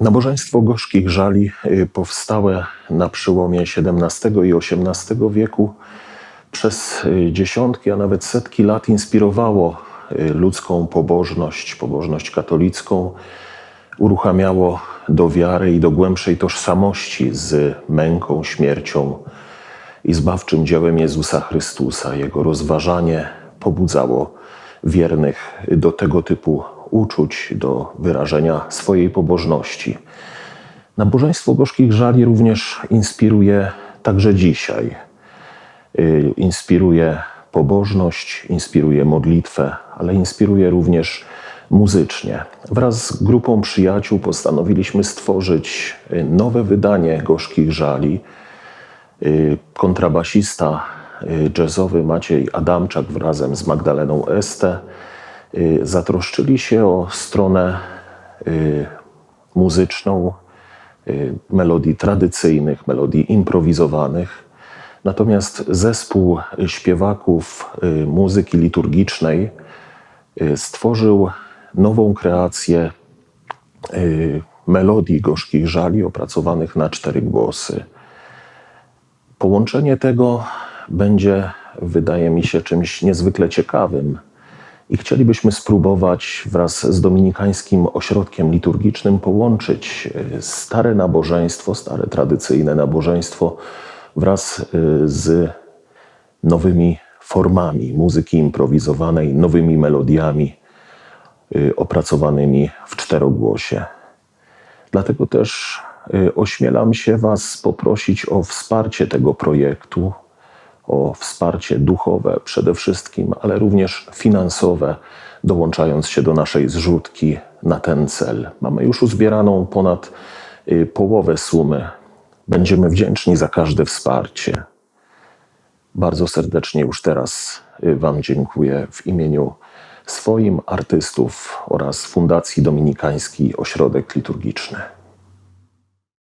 Nabożeństwo gorzkich żali y, powstałe na przełomie XVII i XVIII wieku przez y, dziesiątki, a nawet setki lat inspirowało y, ludzką pobożność, pobożność katolicką, uruchamiało do wiary i do głębszej tożsamości z męką, śmiercią i zbawczym dziełem Jezusa Chrystusa. Jego rozważanie pobudzało wiernych do tego typu uczuć, do wyrażenia swojej pobożności. Nabożeństwo gorzkich żali również inspiruje także dzisiaj. Y, Inspiruje pobożność, inspiruje modlitwę, ale inspiruje również muzycznie. Wraz z grupą przyjaciół postanowiliśmy stworzyć y, nowe wydanie gorzkich żali. Y, Kontrabasista jazzowy Maciej Adamczak razem z Magdaleną Este zatroszczyli się o stronę y, muzyczną y, melodii tradycyjnych, melodii improwizowanych. Natomiast zespół śpiewaków y, muzyki liturgicznej y, stworzył nową kreację y, melodii gorzkich żali opracowanych na cztery głosy. Połączenie tego będzie, wydaje mi się, czymś niezwykle ciekawym. I chcielibyśmy spróbować wraz z Dominikańskim Ośrodkiem Liturgicznym połączyć y, stare nabożeństwo, stare tradycyjne nabożeństwo wraz y, z nowymi formami muzyki improwizowanej, nowymi melodiami y, opracowanymi w czterogłosie. Dlatego też ośmielam się Was poprosić o wsparcie tego projektu, o wsparcie duchowe przede wszystkim, ale również finansowe, dołączając się do naszej zrzutki na ten cel. Mamy już uzbieraną ponad y, połowę sumy. Będziemy wdzięczni za każde wsparcie. Bardzo serdecznie już teraz y, Wam dziękuję w imieniu swoim, artystów oraz Fundacji Dominikański Ośrodek Liturgiczny.